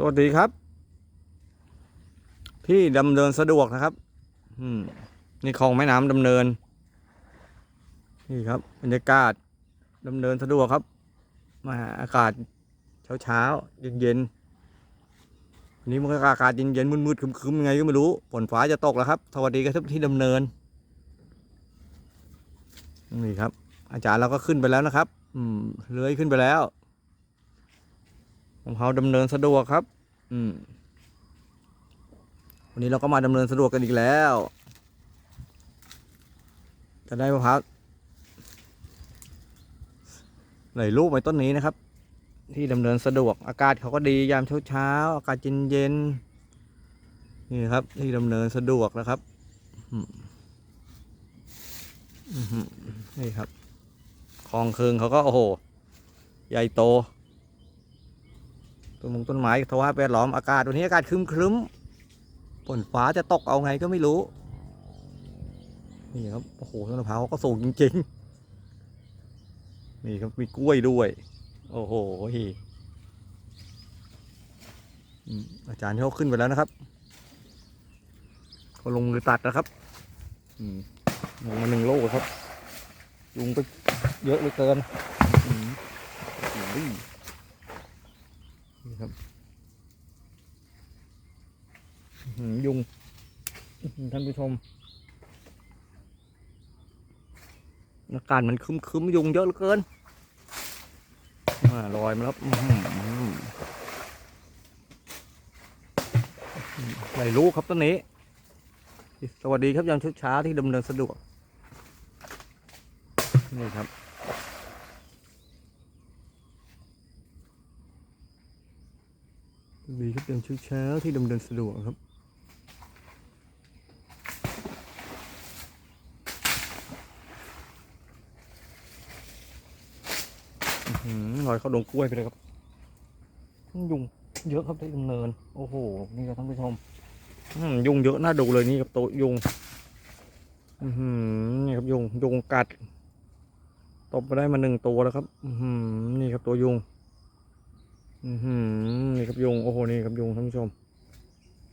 สวัสดีครับ ที่ดำเนินสะดวกนะครับ อืมนี่คลองแม่น้ำดำเนิน นี่ครับบรรยากาศดำเนินสะดวกครับมาอากาศเช้าเช้าเย็นเย็นวันนี้มันก็อากาศเย็นเย็นๆมืดๆครึมยังไงก็ไม่รู้ฝนฟ้าจะตกแล้วครับสวัสดีครับที่ดำเนินนี่ครับ อาจารย์เราก็ขึ้นไปแล้วนะครับ อืมเลื้อยขึ้นไปแล้ว ของเขาดำเนินสะดวกครับ อืม วันนี้เราก็มาดำเนินสะดวกกันอีกแล้ว จะได้มะพร้าวไหลลูกไปต้นนี้นะครับ ที่ดำเนินสะดวก อากาศเขาก็ดียามเช้าเช้าอากาศเย็นเย็นนี่ครับ ที่ดำเนินสะดวกนะครับอืมนี่ครับคลองเคืองเขาก็โอ้โห ใหญ่โต ต้นมงต้นไม้ทว่าแวดล้อมอากาศวันนี้อากาศครึ้มครึ้มฝนฟ้าจะตกเอาไงก็ไม่รู้ นี่ครับโอ้โหต้นมะพร้าวก็สูงจริงๆ นี่ครับมีกล้วยด้วย โอ้โหอืมอาจารย์เขาขึ้นไปแล้วนะครับเขาลงมือตัดนะครับลงมาหนึ่งโลครับยุงไปเยอะเหลือเกินอืมอุ้ย นี่ครับยุงท่านผู้ชมอากาศมันคึมคึมๆยุงเยอะเหลือเกินมาลอยมาแล้วอื้อหือไหลลูกครับต้นนี้ สวัสดีครับยามเช้าที่ดำเนินสะดวก นี่ครับ ดีครับยามเช้าที่ดำเนินสะดวกครับอืมลอยเข้าดงกล้วยไปเลยครับ ยุงเยอะครับที่ดำเนิน โอ้โห นี่ครับท่านผู้ชมยุงเยอะน่าดูเลยนี่ครับโตวยุงอือหือนี่ครับยุงยุงกัด ตบไปได้มาหนึ่งตัวแล้วครับนี่ครับตัวยุง อือหือนี่ครับยุงโอ้โหนี่ครับยุงท่านผู้ชม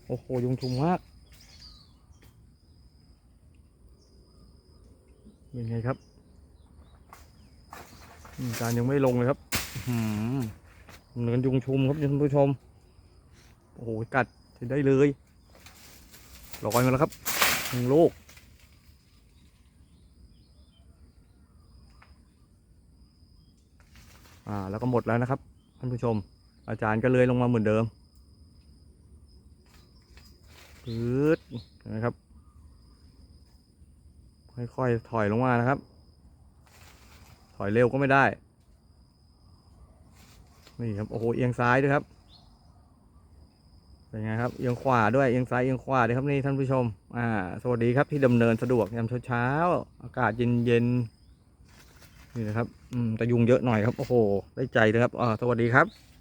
โอ้โหยุงชุมมากเป็นไงครับการยังไม่ลงเลยครับหือเหมือนยุงชุมครับท่านผู้ชม โอ้โหกัดจะได้เลยลอยมาแล้วครับหนึ่งลูกอ่าแล้วก็หมดแล้วนะครับท่านผู้ชม อาจารย์ก็เลยลงมาเหมือนเดิมปื๊ดนะครับ ค่อยๆถอยลงมานะครับ ถอยเร็วก็ไม่ได้ นี่ครับ โอ้โห เอียงซ้ายด้วยครับ เป็นไงครับ เอียงขวาด้วย เอียงซ้าย เอียงขวาด้วยครับนี่ท่านผู้ชม อ่า สวัสดีครับที่ดำเนินสะดวกยามเช้าๆ อากาศเย็นๆ นี่นะครับ อืมแต่ยุงเยอะหน่อยครับ โอ้โห ได้ใจเลยครับอ่าสวัสดีครับ